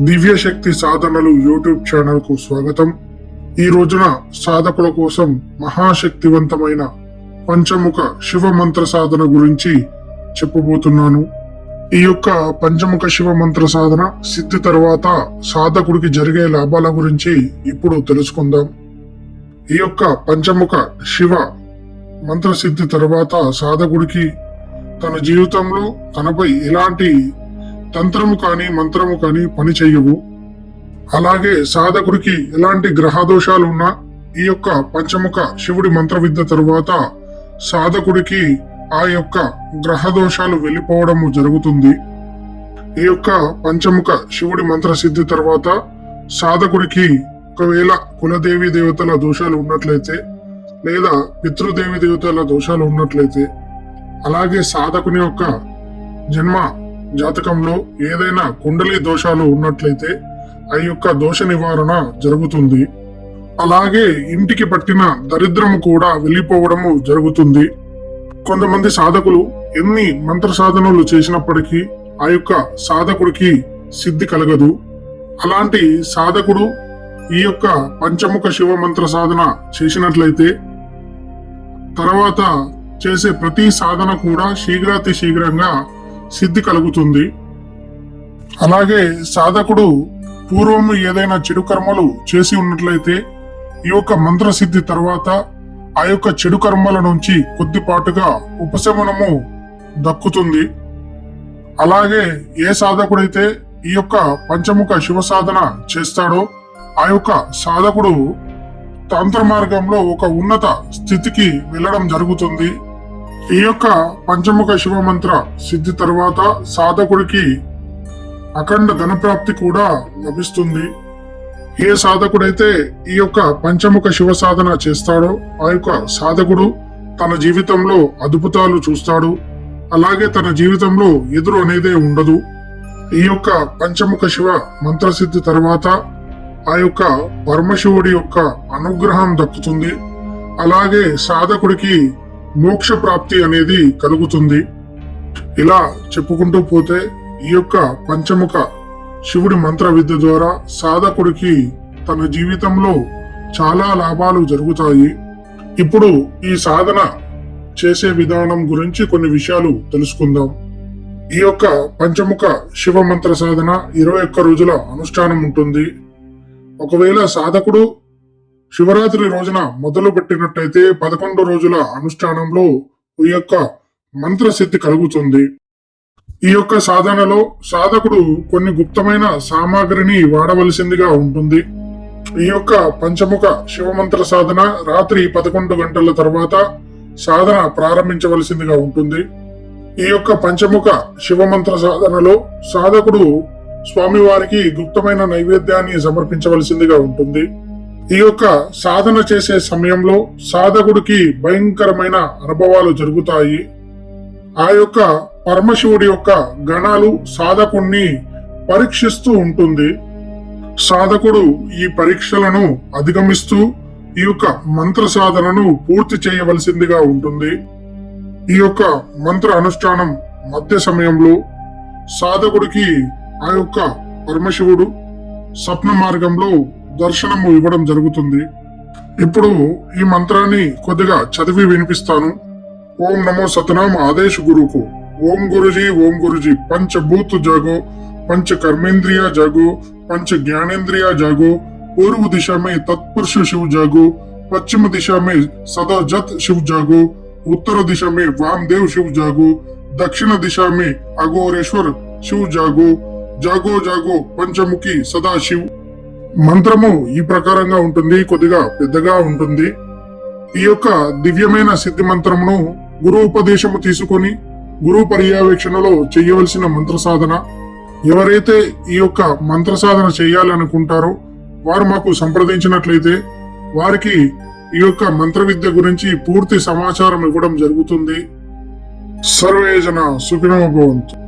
దివ్య శక్తి సాధనలు యూట్యూబ్ ఛానల్కు స్వాగతం. ఈ రోజున సాధకుల కోసం మహాశక్తివంతమైన పంచముఖ శివ మంత్ర సాధన గురించి చెప్పబోతున్నాను. ఈ యొక్క పంచముఖ శివ మంత్ర సాధన సిద్ధి తర్వాత సాధకుడికి జరిగే లాభాల గురించి ఇప్పుడు తెలుసుకుందాం. ఈ యొక్క పంచముఖ శివ మంత్ర సిద్ధి తర్వాత సాధకుడికి తన జీవితంలో తనపై ఎలాంటి తంత్రము కానీ మంత్రము కానీ పని చేయవు. అలాగే సాధకుడికి ఎలాంటి గ్రహ దోషాలు ఉన్నా ఈ యొక్క పంచముఖ శివుడి మంత్ర విద్య తరువాత సాధకుడికి ఆ యొక్క గ్రహ దోషాలు వెళ్ళిపోవడము జరుగుతుంది. ఈ యొక్క పంచముఖ శివుడి మంత్ర సిద్ధి తర్వాత సాధకుడికి ఒకవేళ కులదేవి దేవతల దోషాలు ఉన్నట్లయితే లేదా పితృదేవి దేవతల దోషాలు ఉన్నట్లయితే అలాగే సాధకుని యొక్క జన్మ జాతకంలో ఏదైనా కుండలి దోషాలు ఉన్నట్లయితే ఆ యొక్క దోష నివారణ జరుగుతుంది. అలాగే ఇంటికి పట్టిన దరిద్రము కూడా వెళ్ళిపోవడము జరుగుతుంది. కొంతమంది సాధకులు ఎన్ని మంత్ర సాధనలు చేసినప్పటికీ ఆ యొక్క సాధకుడికి సిద్ధి కలగదు. అలాంటి సాధకుడు ఈ యొక్క పంచముఖ శివ మంత్ర సాధన చేసినట్లయితే తర్వాత చేసే ప్రతి సాధన కూడా శీఘ్రాతి శీఘ్రంగా సిద్ధి కలుగుతుంది. అలాగే సాధకుడు పూర్వము ఏదైనా చెడు కర్మలు చేసి ఉన్నట్లయితే ఈ యొక్క మంత్ర సిద్ధి తర్వాత ఆ యొక్క చెడు కర్మల నుంచి కొద్దిపాటుగా ఉపశమనము దక్కుతుంది. అలాగే ఏ సాధకుడైతే ఈ యొక్క పంచముఖ శివ సాధన చేస్తాడో ఆ యొక్క సాధకుడు తంత్ర మార్గంలో ఒక ఉన్నత స్థితికి వెళ్ళడం జరుగుతుంది. ఈ యొక్క పంచముఖ శివ మంత్ర సిద్ధి తర్వాత సాధకుడికి అఖండ ధనప్రాప్తి కూడా లభిస్తుంది. ఏ సాధకుడైతే ఈ యొక్క పంచముఖ శివ సాధన చేస్తాడో ఆ యొక్క సాధకుడు తన జీవితంలో అద్భుతాలు చూస్తాడు. అలాగే తన జీవితంలో ఎదురు అనేదే ఉండదు. ఈ యొక్క పంచముఖ శివ మంత్రసిద్ధి తర్వాత ఆ యొక్క పరమశివుడి యొక్క అనుగ్రహం దక్కుతుంది. అలాగే సాధకుడికి మోక్ష ప్రాప్తి అనేది కలుగుతుంది. ఇలా చెప్పుకుంటూ పోతే ఈ యొక్క పంచముఖ శివుడి మంత్ర విద్య ద్వారా సాధకుడికి తన జీవితంలో చాలా లాభాలు జరుగుతాయి. ఇప్పుడు ఈ సాధన చేసే విధానం గురించి కొన్ని విషయాలు తెలుసుకుందాం. ఈ యొక్క పంచముఖ శివ మంత్ర సాధన ఇరవై ఒక్క రోజుల అనుష్ఠానం ఉంటుంది. ఒకవేళ సాధకుడు శివరాత్రి రోజున మొదలు పెట్టినట్టయితే పదకొండు రోజుల అనుష్ఠానంలో ఈ యొక్క మంత్ర కలుగుతుంది. ఈ యొక్క సాధనలో సాధకుడు కొన్ని గుప్తమైన సామాగ్రిని వాడవలసిందిగా ఉంటుంది. ఈ యొక్క పంచముఖ శివమంత్ర సాధన రాత్రి పదకొండు గంటల తర్వాత సాధన ప్రారంభించవలసిందిగా ఉంటుంది. ఈ యొక్క పంచముఖ శివమంత్ర సాధనలో సాధకుడు స్వామివారికి గుప్తమైన నైవేద్యాన్ని సమర్పించవలసిందిగా ఉంటుంది. ఈ యొక్క సాధన చేసే సమయంలో సాధకుడికి భయంకరమైన అనుభవాలు జరుగుతాయి. ఆ యొక్క పరమశివుడి యొక్క గణాలు సాధకుణ్ణి పరీక్షిస్తూ ఉంటుంది. సాధకుడు ఈ పరీక్షలను అధిగమిస్తూ ఈ యొక్క మంత్ర సాధనను పూర్తి చేయవలసిందిగా ఉంటుంది. ఈ యొక్క మంత్ర అనుష్ఠానం మధ్య సమయంలో సాధకుడికి ఆ యొక్క పరమశివుడు స్వప్న మార్గంలో దర్శనం ఇవ్వడం జరుగుతుంది. ఇప్పుడు ఈ మంత్రాన్ని కొద్దిగా చదివి వినిపిస్తాను. ఓం నమో సతనాం ఆదేశ్ గురుకు ఓం గురుజీ ఓం గురుజీ పంచ భూత్ జాగు పంచ కర్మేంద్రియ జాగు పంచ జ్ఞానేంద్రియ జాగు పూర్వ దిశ మే తత్పురుష శివ జాగు పశ్చిమ దిశ మే సదా జత్ శివ జాగు ఉత్తర దిశ మే వామ్ దేవ్ శివ జాగు దక్షిణ దిశ మే అఘోరేశ్వర్ శివ జాగు జాగో జాగో పంచముఖి సదాశివ్ మంత్రము ఈ ప్రకారంగా ఉంటుంది కొద్దిగా పెద్దగా ఉంటుంది. ఈ యొక్క దివ్యమైన సిద్ధి మంత్రమును గురు ఉపదేశము తీసుకొని గురువు పర్యవేక్షణలో చేయవలసిన మంత్ర సాధన. ఎవరైతే ఈ యొక్క మంత్ర సాధన చేయాలనుకుంటారో వారు మాకు సంప్రదించినట్లయితే వారికి ఈ యొక్క మంత్ర విద్య గురించి పూర్తి సమాచారం ఇవ్వడం జరుగుతుంది. సర్వేజన సుఖినో భవంతు.